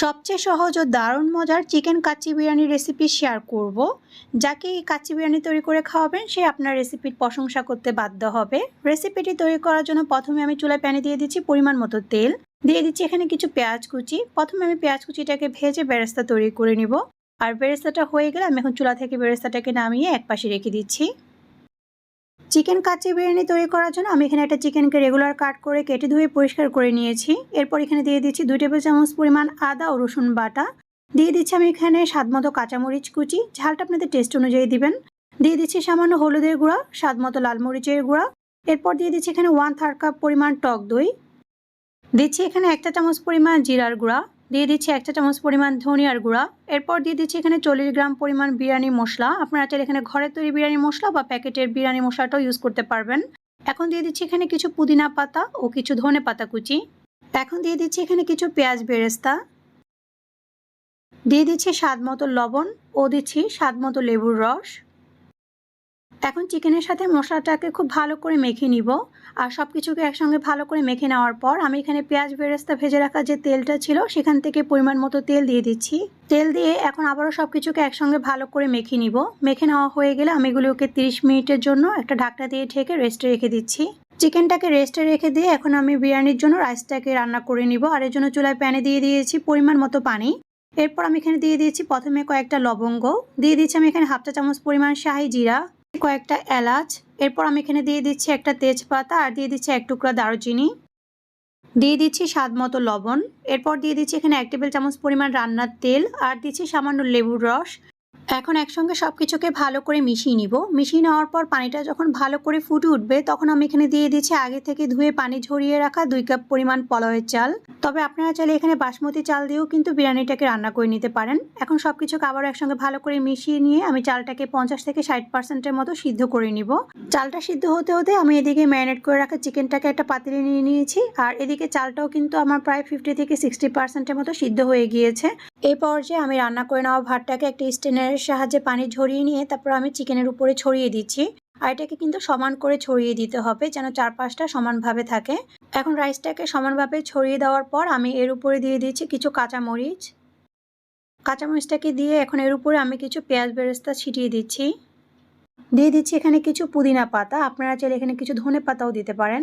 সবচেয়ে সহজ ও দারুণ মজার chicken kacchi biryani recipe share করব। যাকে এই কাচ্চি বিরিয়ানি তৈরি করে খাওয়াবেন, সে আপনার রেসিপির প্রশংসা করতে বাধ্য হবে। রেসিপিটি তৈরি করার জন্য প্রথমে আমি চুলায় প্যানে দিয়ে দিচ্ছি পরিমাণ মতো তেল। দিয়ে দিচ্ছি এখানে কিছু পেঁয়াজ কুচি। প্রথমে আমি পেঁয়াজ কুচিটাকে ভেজে বেরেস্তা তৈরি করে নিব। আর বেরেস্তাটা হয়ে গেলে আমি এখন চুলা থেকে বেরেস্তাটাকে নামিয়ে এক পাশে রেখে দিচ্ছি। চিকেন কাচ্চি বিরিয়ানি তৈরি করার জন্য আমি এখানে একটা চিকেনকে রেগুলার কাট করে কেটে ধুয়ে পরিষ্কার করে নিয়েছি। এরপর এখানে দিয়ে দিচ্ছি দুই টেবিল চামচ পরিমাণ আদা ও রসুন বাটা। দিয়ে দিচ্ছি আমি এখানে স্বাদ মতো কাঁচামরিচ কুচি। ঝালটা আপনাদের টেস্ট অনুযায়ী দিবেন। দিয়ে দিচ্ছি সামান্য হলুদের গুঁড়া স্বাদ মতো লাল মরিচের গুঁড়া। এরপর দিয়ে দিচ্ছি এখানে ওয়ান থার্ড কাপ পরিমাণ টক দই। দিচ্ছি এখানে একটা চামচ পরিমাণ জিরার গুঁড়া। দিয়ে দিচ্ছি একটা চামচ পরিমাণ ধনিয়ার গুঁড়া। এরপর দিয়ে দিচ্ছি এখানে চল্লিশ গ্রাম পরিমাণ বিরিয়ানি মশলা। আপনারা চাইলে এখানে ঘরের তৈরি বিরিয়ানি মশলা বা প্যাকেটের বিরিয়ানি মশলাটাও ইউজ করতে পারবেন। এখন দিয়ে দিচ্ছি এখানে কিছু পুদিনা পাতা ও কিছু ধনে পাতা কুচি। এখন দিয়ে দিচ্ছি এখানে কিছু পেঁয়াজ বেরেস্তা। দিয়ে দিচ্ছি স্বাদ মতো লবণ ও দিচ্ছি স্বাদ মতো লেবুর রস। এখন চিকেনের সাথে মশলাটাকে খুব ভালো করে মেখে নিব। আর সব কিছুকে একসঙ্গে ভালো করে মেখে নেওয়ার পর আমি এখানে পেঁয়াজ বেরেস্তা ভেজে রাখা যে তেলটা ছিল, সেখান থেকে পরিমাণ মতো তেল দিয়ে দিচ্ছি। তেল দিয়ে এখন আবারও সব কিছুকে একসঙ্গে ভালো করে মেখে নিব। মেখে নেওয়া হয়ে গেলে আমি এগুলোকে তিরিশ মিনিটের জন্য একটা ঢাকনা দিয়ে ঢেকে রেস্টে রেখে দিচ্ছি। চিকেনটাকে রেস্টে রেখে দিয়ে এখন আমি বিরিয়ানির জন্য রাইসটাকে রান্না করে নিব। আর এর জন্য চুলায় প্যানে দিয়ে দিয়েছি পরিমাণ মতো পানি। এরপর আমি এখানে দিয়ে দিয়েছি প্রথমে কয়েকটা লবঙ্গ। দিয়ে দিচ্ছি আমি এখানে হাফটা চামচ পরিমাণ শাহি জিরা। কয়েকটা এলাচ, এরপর আমি এখানে দিয়ে দিচ্ছি একটা তেজপাতা আর দিয়ে দিচ্ছি এক টুকরা দারুচিনি। দিয়ে দিচ্ছি স্বাদ মতো লবণ। এরপর দিয়ে দিচ্ছি এখানে এক টেবিল চামচ পরিমাণ রান্নার তেল আর দিচ্ছি সামান্য লেবুর রস। এখন একসঙ্গে সব কিছুকে ভালো করে মিশিয়ে নিব। মিশিয়ে নেওয়ার পর পানিটা যখন ভালো করে ফুটে উঠবে, তখন আমি এখানে দিয়ে দিচ্ছি আগে থেকে ধুয়ে পানি ঝরিয়ে রাখা দুই কাপ পরিমাণ পলয়ের চাল। তবে আপনারা চাইলে এখানে বাসমতি চাল দিয়েও কিন্তু বিরিয়ানিটাকে রান্না করে নিতে পারেন। এখন সব কিছুকে আবারও একসঙ্গে ভালো করে মিশিয়ে নিয়ে আমি চালটাকে পঞ্চাশ থেকে ষাট পার্সেন্টের মতো সিদ্ধ করে নিব। চালটা সিদ্ধ হতে হতে আমি এদিকে ম্যারিনেট করে রাখা চিকেনটাকে একটা পাতিলে নিয়ে নিয়েছি। আর এদিকে চালটাও কিন্তু আমার প্রায় ফিফটি থেকে সিক্সটি পার্সেন্টের মতো সিদ্ধ হয়ে গিয়েছে। এই পর্যায়ে আমি রান্না করে নেওয়া ভাতটাকে একটা স্টেনের সাহায্যে পানি ঝরিয়ে নিয়ে তারপর আমি চিকেনের উপরে ছড়িয়ে দিচ্ছি। আর এটাকে কিন্তু সমান করে ছড়িয়ে দিতে হবে যেন চারপাশটা সমানভাবে থাকে। এখন রাইসটাকে সমানভাবে ছড়িয়ে দেওয়ার পর আমি এর উপরে দিয়ে দিচ্ছি কিছু কাঁচামরিচ। কাঁচামরিচটাকে দিয়ে এখন এর উপরে আমি কিছু পেঁয়াজ বেরেস্তা ছিটিয়ে দিচ্ছি। দিয়ে দিচ্ছি এখানে কিছু পুদিনা পাতা। আপনারা চাইলে এখানে কিছু ধনে পাতাও দিতে পারেন।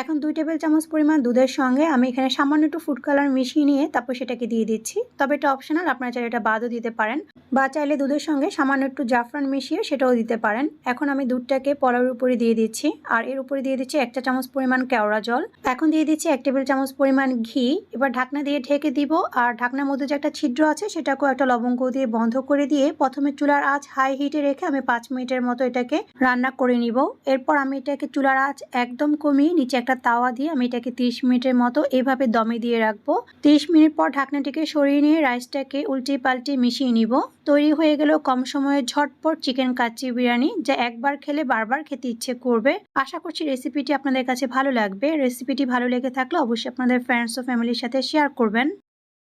এখন দুই টেবিল চামচ পরিমাণ দুধের সঙ্গে আমি এখানে সামান্য একটু ফুড কালার মিশিয়ে নিয়ে তারপর সেটাকে দিয়ে দিচ্ছি। তবে এটা অপশনাল আপনারা চাইলে এটা বাদও দিতে পারেন। বা চাইলে দুধের সঙ্গে সামান্য একটু জাফরান মিশিয়ে সেটাও দিতে পারেন। এখন আমি দুধটাকে পলার উপরে দিয়ে দিচ্ছি। আর এর উপরে দিয়ে দিচ্ছি একটা চামচ পরিমাণ কেওড়া জল। এখন দিয়ে দিচ্ছি এক টেবিল চামচ পরিমাণ ঘি। এবার ঢাকনা দিয়ে ঢেকে দিব। আর ঢাকনার মধ্যে যে একটা ছিদ্র আছে সেটাকেও একটা লবঙ্গ দিয়ে বন্ধ করে দিয়ে প্রথমে চুলার আঁচ হাই হিটে রেখে আমি পাঁচ মিনিটের মতো এটাকে রান্না করে নিব। এরপর আমি এটাকে চুলার আঁচ একদম কমিয়ে নিচে একটা তাওয়া দিয়ে আমি এটাকে তিরিশ মিনিটের মতো এভাবে দমে দিয়ে রাখব। তিরিশ মিনিট পর ঢাকনাটিকে সরিয়ে নিয়ে রাইসটাকে উল্টে পাল্টে মিশিয়ে নিব। তৈরি হয়ে গেল কম সময়ে ঝটপট চিকেন কাচ্চি বিরিয়ানি, যা একবার খেলে বারবার খেতে ইচ্ছে করবে। আশা করছি রেসিপিটি আপনাদের কাছে ভালো লাগবে। রেসিপিটি ভালো লেগে থাকলে অবশ্যই আপনাদের ফ্রেন্ডস ও ফ্যামিলির সাথে শেয়ার করবেন।